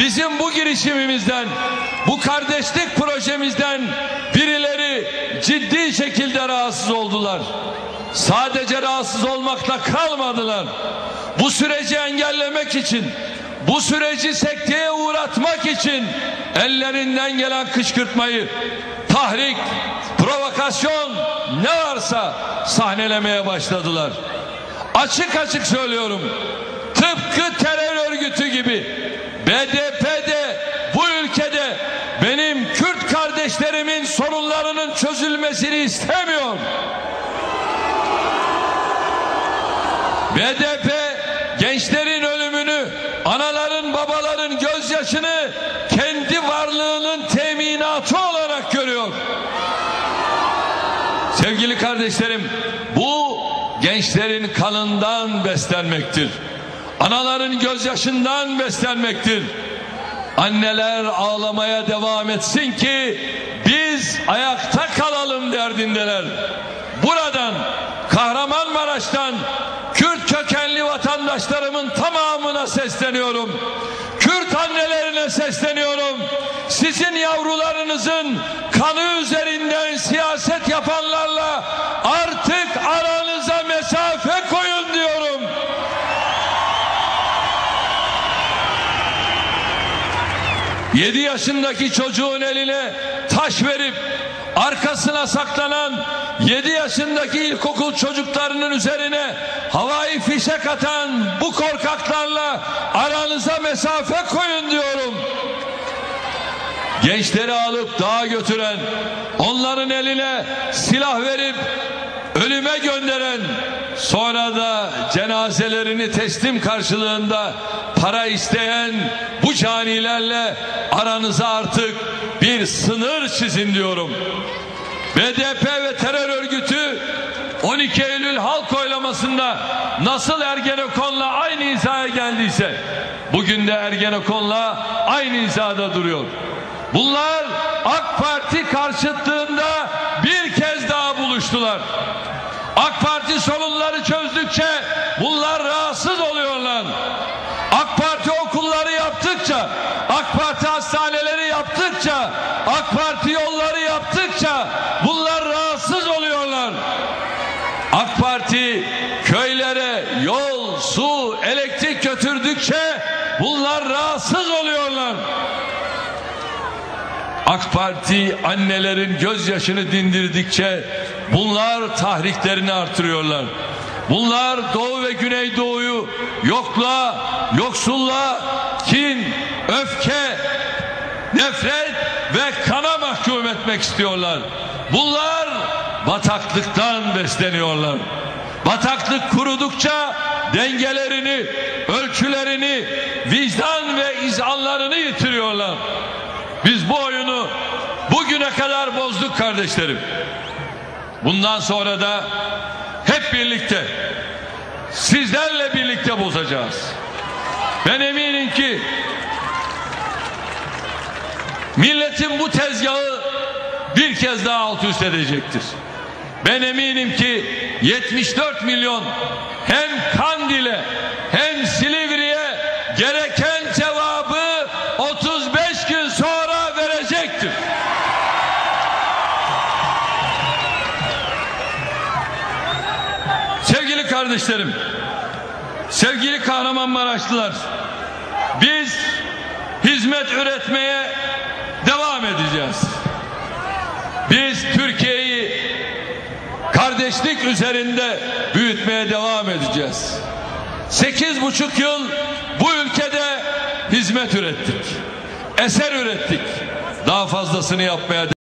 Bizim bu girişimimizden, bu kardeşlik projemizden birileri ciddi şekilde rahatsız oldular. Sadece rahatsız olmakla kalmadılar. Bu süreci engellemek için, bu süreci sekteye uğratmak için ellerinden gelen kışkırtmayı, tahrik, provokasyon ne varsa sahnelemeye başladılar. Açık açık söylüyorum. Tıpkı terör örgütü gibi ülkede benim Kürt kardeşlerimin sorunlarının çözülmesini istemiyor. BDP gençlerin ölümünü, anaların babaların gözyaşını kendi varlığının teminatı olarak görüyor. Sevgili kardeşlerim, bu gençlerin kanından beslenmektir. Anaların gözyaşından beslenmektir. Anneler ağlamaya devam etsin ki biz ayakta kalalım derdindeler. Buradan Kahramanmaraş'tan Kürt kökenli vatandaşlarımın tamamına sesleniyorum. Kürt annelerine sesleniyorum. Sizin yavrularınızın kanı üzerinden siyaset 7 yaşındaki çocuğun eline taş verip arkasına saklanan 7 yaşındaki ilkokul çocuklarının üzerine havai fişek atan bu korkaklarla aranıza mesafe koyun diyorum. Gençleri alıp dağa götüren, onların eline silah verip ölüme gönderen, sonra da cenazelerini teslim karşılığında para isteyen bu canilerle aranıza artık bir sınır çizin diyorum. BDP ve terör örgütü 12 Eylül halk oylamasında nasıl Ergenekon'la aynı hizaya geldiyse bugün de Ergenekon'la aynı hizada duruyor. Bunlar AK Parti karşıtlığında bir kez daha buluştular. AK Parti sorunları çözdükçe bunlar rahatsız oluyorlar. AK Parti okulları yaptıkça, AK Parti hastaneleri yaptıkça, AK Parti yolları yaptıkça bunlar rahatsız oluyorlar. AK Parti köylere yol, su, elektrik götürdükçe bunlar rahatsız oluyorlar. AK Parti annelerin gözyaşını dindirdikçe bunlar tahriklerini artırıyorlar. Bunlar Doğu ve Güneydoğu'yu yokluğa, yoksulluğa, kin, öfke, nefret ve kana mahkum etmek istiyorlar. Bunlar bataklıktan besleniyorlar. Bataklık kurudukça dengelerini, ölçülerini, vicdan ve izanlarını yitiriyorlar. Biz bu oyunu bugüne kadar bozduk kardeşlerim. Bundan sonra da hep birlikte sizlerle birlikte bozacağız. Ben eminim ki milletin bu tezgahı bir kez daha alt üst edecektir. Ben eminim ki 74 milyon hem Kandil'e hem Silivri'ye gereken cevabı 35 gün sonra verecektir. Sevgili kardeşlerim, sevgili Kahramanmaraşlılar, biz hizmet üretmeye devam edeceğiz. Biz Türkiye'yi kardeşlik üzerinde büyütmeye devam edeceğiz. Sekiz buçuk yıl bu ülkede hizmet ürettik. Eser ürettik. Daha fazlasını yapmaya